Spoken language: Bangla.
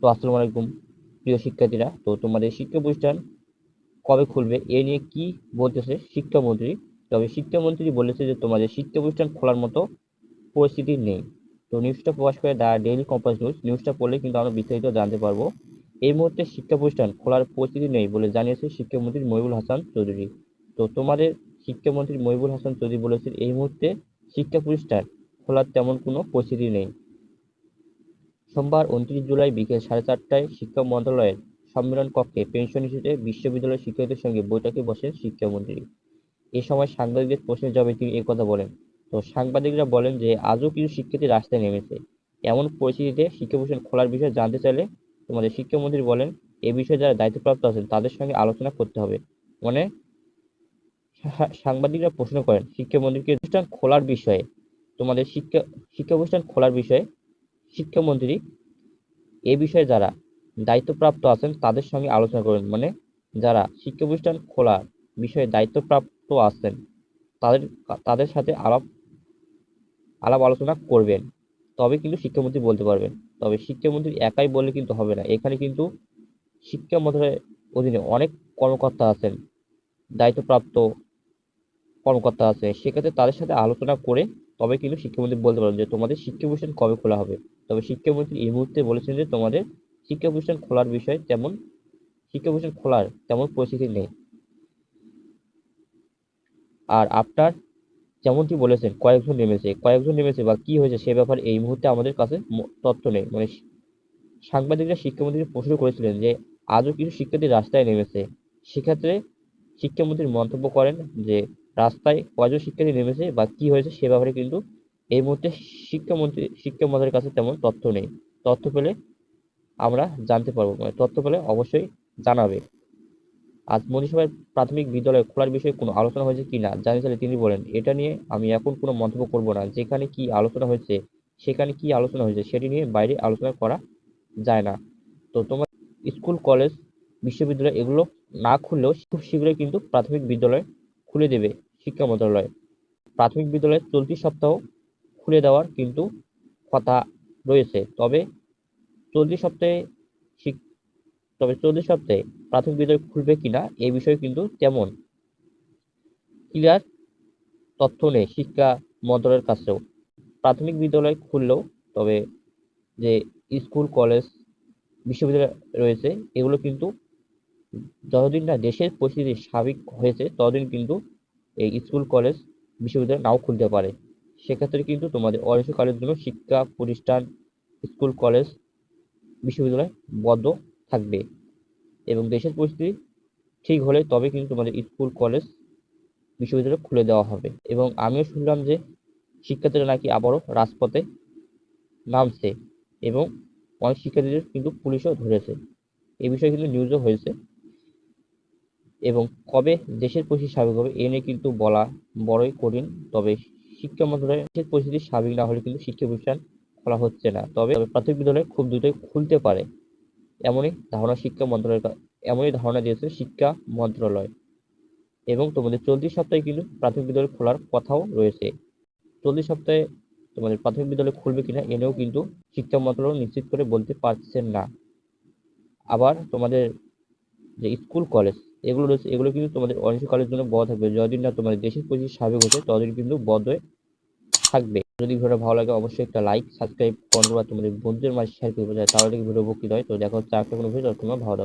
তো আসসালামু আলাইকুম, প্রিয় শিক্ষার্থীরা। তো তোমাদের শিক্ষা প্রতিষ্ঠান কবে খুলবে, এ নিয়ে কি বলতেছে শিক্ষামন্ত্রী? তবে শিক্ষামন্ত্রী বলেছে যে তোমাদের শিক্ষা প্রতিষ্ঠান খোলার মতো পরিস্থিতি নেই। তো নিউজটা প্রকাশ করে দ্য ডেইলি কম্পাস নিউজ। নিউজটা পড়লে কিন্তু আমরা বিস্তারিত জানতে পারব। এই মুহূর্তে শিক্ষা প্রতিষ্ঠান খোলার পরিস্থিতি নেই বলে জানিয়েছে শিক্ষামন্ত্রী মহিবুল হাসান চৌধুরী। তো তোমাদের শিক্ষামন্ত্রী মহিবুল হাসান চৌধুরী বলেছেন, এই মুহূর্তে শিক্ষা প্রতিষ্ঠান খোলার তেমন কোনো পরিস্থিতি নেই। সোমবার উনত্রিশ জুলাই বিকেল সাড়ে চারটায় শিক্ষা মন্ত্রণালয়ের সম্মেলন কক্ষে পেনশন ইস্যুতে বিশ্ববিদ্যালয়ের শিক্ষকদের সঙ্গে বৈঠকে বসেন শিক্ষামন্ত্রী। এ সময় সাংবাদিকদের প্রশ্নের জবাবে তিনি কথা বলেন, তো সাংবাদিকরা বলেন যে আজও কিছু শিক্ষার্থী রাস্তায় নেমেছে। এমন পরিস্থিতিতে শিক্ষা প্রতিষ্ঠান খোলার বিষয়ে জানতে চাইলে তোমাদের শিক্ষামন্ত্রী বলেন, এ বিষয়ে যারা দায়িত্বপ্রাপ্ত আছেন তাদের সঙ্গে আলোচনা করতে হবে। মানে সাংবাদিকরা প্রশ্ন করেন শিক্ষামন্ত্রীকে প্রতিষ্ঠান খোলার বিষয়ে, তোমাদের শিক্ষা শিক্ষা প্রতিষ্ঠান খোলার বিষয়ে শিক্ষামন্ত্রী এ বিষয়ে যারা দায়িত্বপ্রাপ্ত আছেন, তাদের সঙ্গে আলোচনা করবেন মানে যারা শিক্ষা প্রতিষ্ঠান খোলার বিষয়ে দায়িত্বপ্রাপ্ত আছেন, তাদের তাদের সাথে আলাপ আলাপ আলোচনা করবেন। তবে কিন্তু শিক্ষামন্ত্রী বলতে পারবেন। তবে শিক্ষামন্ত্রী একাই বললে কিন্তু হবে না। এখানে কিন্তু শিক্ষা মন্ত্রণালয়ের অধীনে অনেক কর্মকর্তা আছেন, দায়িত্বপ্রাপ্ত কর্মকর্তা আছে সেক্ষেত্রে তাদের সাথে আলোচনা করে তবে কিন্তু শিক্ষামন্ত্রী বলতে পারবেন যে তোমাদের শিক্ষা প্রতিষ্ঠান কবে খোলা হবে? তবে শিক্ষামন্ত্রী এই মুহূর্তে বলেছেন যে তোমাদের শিক্ষা প্রতিষ্ঠান খোলার বিষয়ে তেমন শিক্ষা প্রতিষ্ঠান খোলার তেমন পরিস্থিতি নেই। আর আপনার যেমনটি বলেছেন, কয়েকজন নেমেছে। কয়েকজন নেমেছে বা কি হয়েছে সে ব্যাপারে এই মুহূর্তে আমাদের কাছে তথ্য নেই। মানে সাংবাদিকরা শিক্ষামন্ত্রীকে প্রশ্ন করেছিলেন যে আজও কিছু শিক্ষার্থী রাস্তায় নেমেছে। সেক্ষেত্রে শিক্ষামন্ত্রী মন্তব্য করেন যে রাস্তায় কয়জন শিক্ষার্থী নেমেছে বা কি হয়েছে সে ব্যাপারে কিন্তু এই মুহূর্তে শিক্ষামন্ত্রী, শিক্ষামন্ত্রীর কাছে তেমন তথ্য নেই। তথ্য পেলে আমরা জানতে পারব মানে তথ্য পেলে অবশ্যই জানাবে। আজ মন্ত্রিসভায় প্রাথমিক বিদ্যালয় খোলার বিষয়ে কোনো আলোচনা হয়েছে কি না জানিয়ে চাইলে তিনি বলেন, এটা নিয়ে আমি এখন কোনো মন্তব্য করব না। যেখানে কি আলোচনা হয়েছে, সেখানে কি আলোচনা হয়েছে, সেটি নিয়ে বাইরে আলোচনা করা যায় না। তো তোমার স্কুল, কলেজ, বিশ্ববিদ্যালয় এগুলো না খুললেও খুব শীঘ্রই কিন্তু প্রাথমিক বিদ্যালয় খুলে দেবে। শিক্ষা মন্ত্রণালয়। প্রাথমিক বিদ্যালয় চলতি সপ্তাহ খুলে দেওয়ার কিন্তু কথা রয়েছে। তবে চলতি সপ্তাহে তবে চলতি সপ্তাহে প্রাথমিক বিদ্যালয় খুলবে কিনা এই বিষয়ে কিন্তু তেমন ক্লিয়ার তথ্য নেই শিক্ষা মন্ত্রণালয়ের কাছেও। প্রাথমিক বিদ্যালয় খুললেও তবে যে স্কুল, কলেজ, বিশ্ববিদ্যালয় রয়েছে, এগুলো কিন্তু যতদিন না দেশের পরিস্থিতি স্বাভাবিক হয়েছে, ততদিন কিন্তু এই স্কুল, কলেজ, বিশ্ববিদ্যালয় নাও খুলতে পারে। সেক্ষেত্রে কিন্তু তোমাদের অনিশ্চয়কালের জন্য শিক্ষা প্রতিষ্ঠান, স্কুল, কলেজ, বিশ্ববিদ্যালয় বদ্ধ থাকবে এবং দেশের পরিস্থিতি ঠিক হলে তবে কিন্তু তোমাদের স্কুল, কলেজ, বিশ্ববিদ্যালয় খুলে দেওয়া হবে। এবং আমিও শুনলাম যে শিক্ষার্থীরা নাকি আবারও রাজপথে নামছে এবং অনেক শিক্ষার্থীদের কিন্তু পুলিশও ধরেছে। এ বিষয়ে কিন্তু নিউজও হয়েছে। এবং কবে দেশের পরিস্থিতি স্বাভাবিক হবে এ নিয়ে কিন্তু বলা বড়ই কঠিন। তবে শিক্ষা মন্ত্রণালয়ের দেশের পরিস্থিতি স্বাভাবিক না হলে কিন্তু শিক্ষা প্রতিষ্ঠান খোলা হচ্ছে না। তবে প্রাথমিক বিদ্যালয় খুব দ্রুতই খুলতে পারে। এমনই ধারণা শিক্ষা মন্ত্রণালয় এমনই ধারণা দিয়েছে শিক্ষা মন্ত্রণালয়। এবং তোমাদের চলতি সপ্তাহে কিন্তু প্রাথমিক বিদ্যালয় খোলার কথাও রয়েছে। চলতি সপ্তাহে তোমাদের প্রাথমিক বিদ্যালয় খুলবে কিনা এনেও কিন্তু শিক্ষা মন্ত্রণালয় নিশ্চিত করে বলতে পারছেন না। আবার তোমাদের যে স্কুল কলেজ এগুলো রয়েছে, এগুলো কিন্তু তোমাদের অনিশ্চয়কালের জন্য বন্ধ থাকবে। যতদিন না তোমাদের দেশের পরিস্থিতি স্বাভাবিক হচ্ছে, ততদিন কিন্তু বন্ধ হয়ে থাকবে। যদি ভিডিওটা ভালো লাগে, অবশ্যই একটা লাইক সাবস্ক্রাইব করবা তোমাদের বন্ধুদের মাঝে শেয়ার করবে, তাহলে ভিডিও উপকৃত হয়। তো দেখো হচ্ছে কোনো ভিডিও তোমরা ভালো